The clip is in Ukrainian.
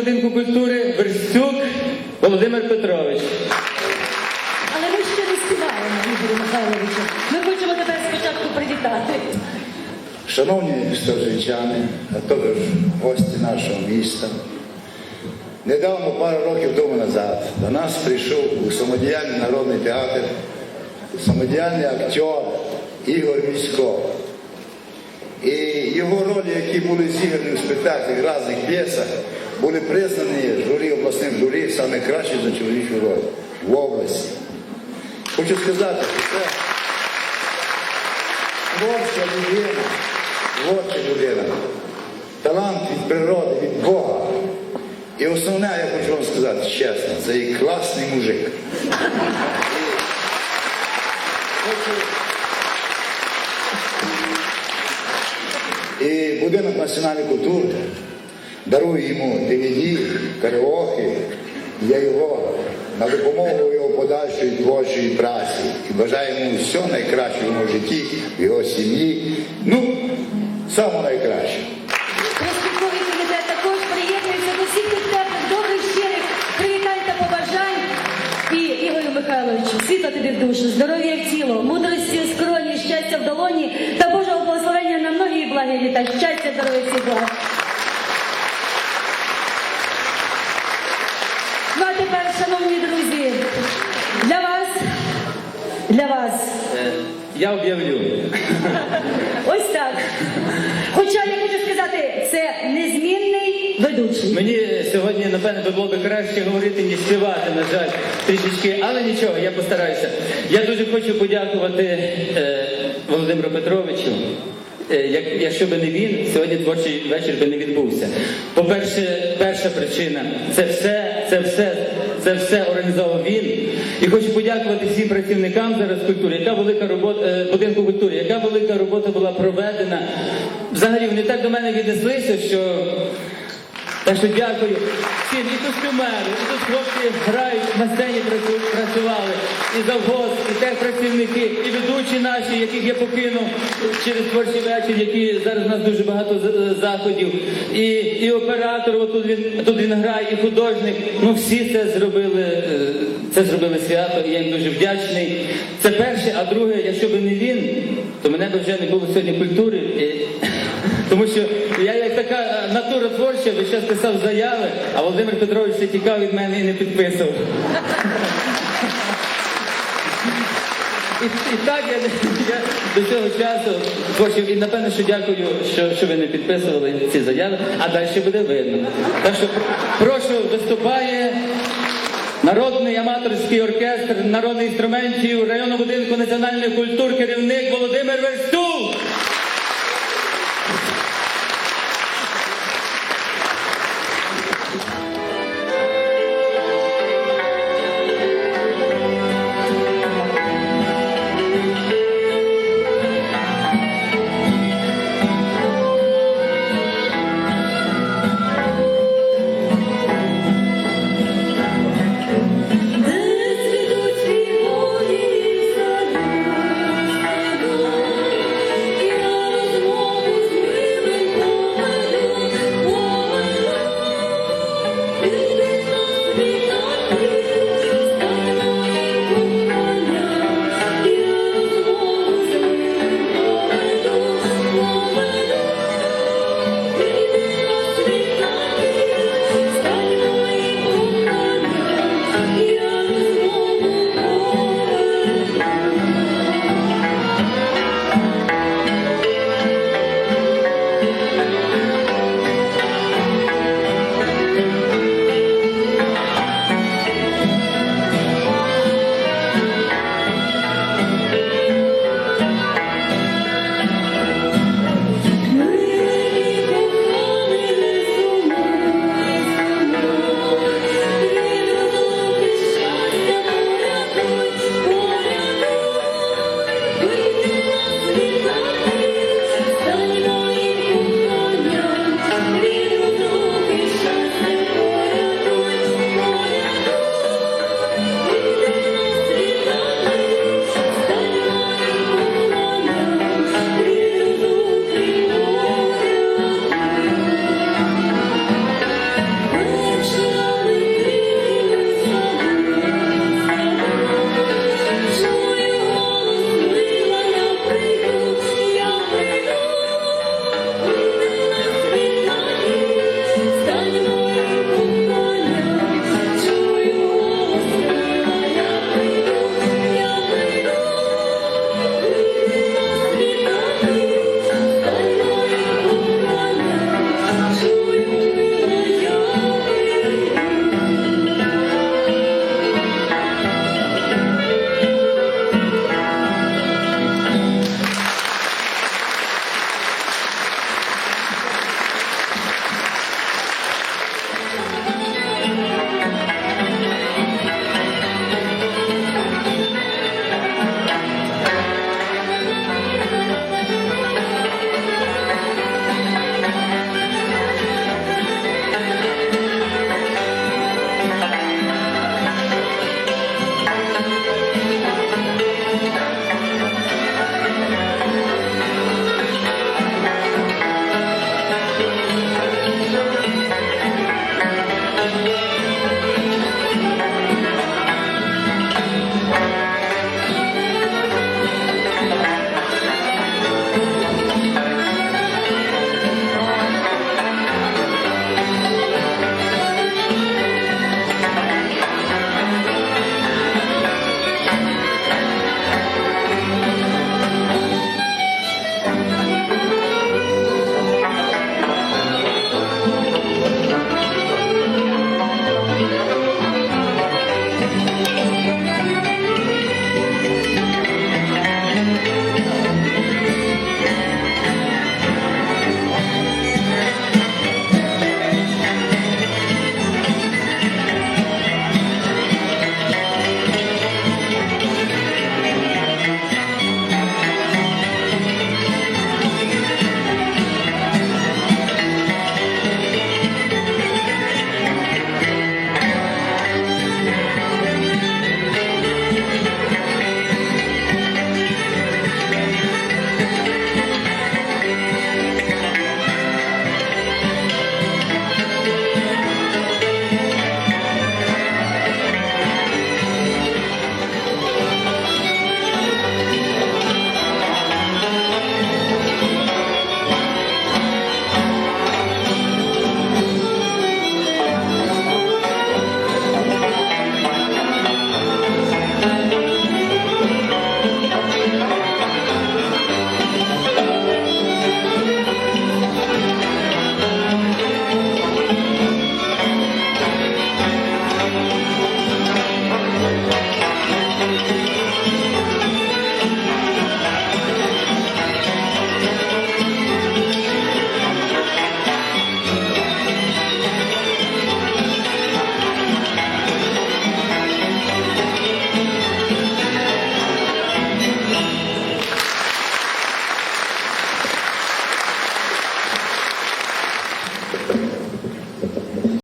будинку культури Верстюк Володимир Петрович. Але ми ще не співаємо, Ігорю Михайловичу. Ми хочемо тебе спочатку привітати. Шановні сторжичани, а також гості нашого міста, недавно, пару років тому назад, до нас прийшов у самодіяльний народний театр, самодіяльний актер Ігор Місько. І його ролі, які були зіграні у спектаклях різних п'єсах, були признані журі обласним журі саме кращі за чоловічу роль в області. Хочу сказати, що це творча людина, творча людина, талант від природи, від Бога. І основне, я хочу вам сказати чесно, це і класний мужик. І будинок національної культури дарує йому DVD, караоке для його на допомогу його подальшої творчої праці. І бажаю йому всього найкращого в житті, в його сім'ї. Ну, самого найкращого. Розпідковий комітет також приєднується до всіх тих теплих, добрих, щирих привітань та побажань. І Ігорю Михайловичу, світла тобі в душу, здоров'я в тіло, мудрості в скроні, щастя в долоні та Божого благословення на многі благі літа. Щастя, здоров'я всіх благ. Ну а тепер, шановні друзі, для вас, для вас Е, Я об'явлю. ось так. Хоча я хочу сказати, це незмінний ведучий. Мені сьогодні, напевне, би було б краще говорити, ніж співати, на жаль, трішечки, але нічого, я постараюся. Я дуже хочу подякувати е, Володимиру Петровичу. Е, Як, якщо би не він, сьогодні творчий вечір би не відбувся. По-перше, перша причина це все, це все, це все організовував він. І хочу подякувати всім працівникам зараз культури, яка велика робота е, будинку культури, яка велика робота була проведена. Взагалі вони так до мене віднеслися, що так що дякую всім і костюмери, і тут хлопці грають на сцені працювали, і завгоз, і техпрацівники, і ведучі наші, яких я покинув через творчий вечір, які зараз у нас дуже багато заходів. І, і оператор, отут він тут він грає, і художник. Ну всі це зробили, е, це зробили свято, і я їм дуже вдячний. Це перше, а друге, якщо б не він, то мене б вже не було сьогодні культури. І- тому що я як така е, натура творча, весь час писав заяви, а Володимир Петрович все тікав від мене і не підписував. І, і так я, я до цього часу творчий, і напевно, що дякую, що, що ви не підписували ці заяви, а далі буде видно. Так що прошу, виступає народний аматорський оркестр народних інструментів районного будинку національної культури, керівник Володимир Верстюк.